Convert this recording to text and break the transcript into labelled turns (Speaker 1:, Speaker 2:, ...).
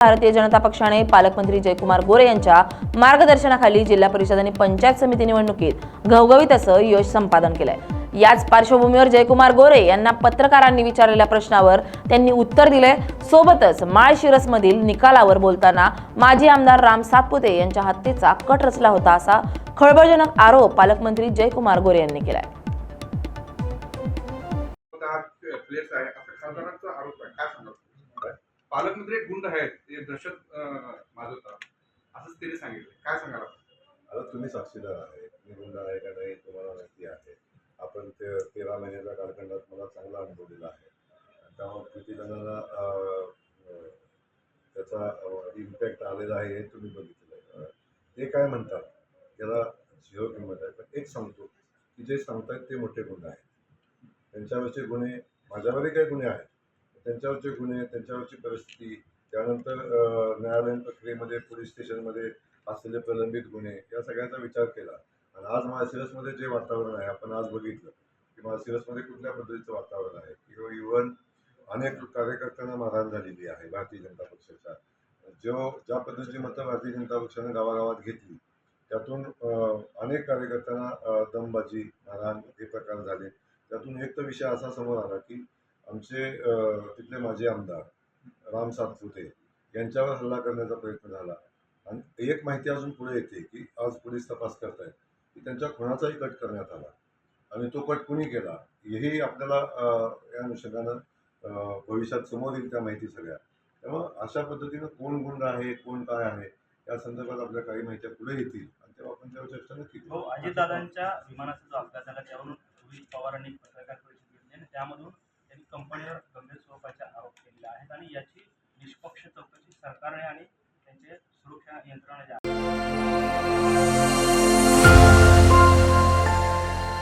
Speaker 1: भारतीय जनता पक्षाने पालकमंत्री जयकुमार गोरे यांच्या मार्गदर्शनाखाली जिल्हा परिषद आणि पंचायत समिती निवडणुकीत घवघवीत असं यश संपादन केलंय. याच पार्श्वभूमीवर जयकुमार गोरे यांना पत्रकारांनी विचारलेल्या प्रश्नावर त्यांनी उत्तर दिले सोबतच माळशिरसमधील निकालावर बोलताना माजी आमदार राम सातपुते यांच्या हत्येचा कट रचला होता असा खळबळजनक आरोप पालकमंत्री जयकुमार गोरे यांनी केलाय.
Speaker 2: आरोप आहे. पालकमंत्री एक गुंड आहेत ते दहशत अं, माजवतात असंच त्याने सांगितलं. काय सांगाल
Speaker 3: आता तुम्ही साक्षीदार आहे मी गुंड आहे का नाही तुम्हाला माहिती आहे. आपण ते तेरा महिन्याच्या कालखंडात मला चांगला अनुभव दिला आहे. त्यामुळे किती जणांना त्याचा इम्पॅक्ट आलेला आहे हे तुम्ही बघितलं आहे. ते काय म्हणतात? त्याला झिरो किंमत आहे. पण एक सांगतो की जे सांगतायत ते मोठे गुन्हे आहेत. त्यांच्यावरचे गुन्हे माझ्यावरही काही गुन्हे आहेत. त्यांच्यावरचे गुन्हे त्यांच्यावरची परिस्थिती त्यानंतर न्यायालयीन प्रक्रियेमध्ये पोलीस स्टेशनमध्ये असलेले प्रलंबित गुन्हे या सगळ्याचा विचार केला. आणि आज माळशिरसमध्ये जे वातावरण आहे आपण आज बघितलं की माळशिरसमध्ये कुठल्या पद्धतीचं वातावरण आहे? किंवा इव्हन अनेक कार्यकर्त्यांना मारहाण झालेली आहे भारतीय जनता पक्षाच्या. जो ज्या पद्धतीची मतं भारतीय जनता पक्षानं गावागावात घेतली त्यातून अनेक कार्यकर्त्यांना दमबाजी मारहाण हे प्रकार झाले. त्यातून एक तर विषय असा समोर आला की आमचे तिथले माजी आमदार राम सातपुते यांच्यावर हल्ला करण्याचा प्रयत्न झाला. आणि एक माहिती अजून पुढे येते की आज पोलीस तपास करतायत की त्यांच्या खुणाचाही कट करण्यात आला. आणि तो कट कुणी केला हेही आपल्याला या अनुषंगानं भविष्यात समोर येईल त्या माहिती सगळ्या. त्यामुळं अशा पद्धतीनं कोण गुंड आहे कोण काय आहे या संदर्भात आपल्या काही माहित्या पुढे येतील आणि तेव्हा आपण त्यावर चर्चा नक्की
Speaker 4: हो अजितदादांच्या विमानाचा जो अपघात झाला त्यावरून रोहित पवारांनी आरोपांवर गंभीर स्वरूपाचे आरोप केलेले आहेत आणि याची निष्पक्ष चौकशी सरकारने आणि त्यांचे सुरक्षा यंत्रणा ज्या